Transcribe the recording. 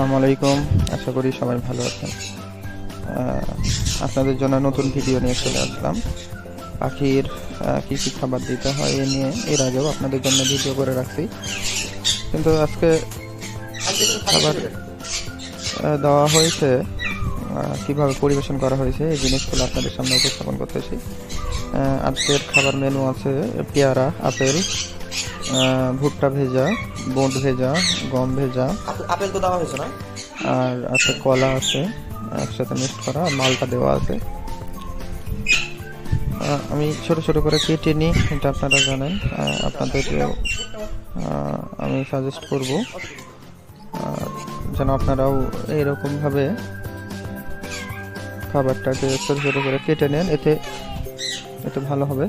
আসসালামু আলাইকুম। আশা করি সবাই ভালো আছেন। আপনাদের জন্য নতুন ভিডিও নিয়ে চলে আসলাম। পাখির কী কি খাবার দিতে হয় এ নিয়ে। এর আগেও আপনাদের জন্য ভিডিও করে রাখছি। কিন্তু আজকে খাবার দেওয়া হয়েছে কীভাবে পরিবেশন করা হয়েছে, এই জিনিসগুলো আপনাদের সামনে উপস্থাপন করতেছি আজকের খাবার মেনু আছে পেয়ারা, আপেল ভুট্টা ভেজা বোঁদ ভেজা গম ভেজা। আপেল- তো দেওয়া হয়েছে না? আর আছে কলা আছে একসাথে মিক্স করা মালটা দেওয়া আছে। আমি ছোট ছোট করে কেটে নিই এটা আপনারা জানেন। আহ, আপনাদেরকেও আমি সাজেস্ট করব। যেন আপনারাও এইরকমভাবে খাবারটাকে ছোট ছোট করে কেটে নেন এতে এতে ভালো হবে।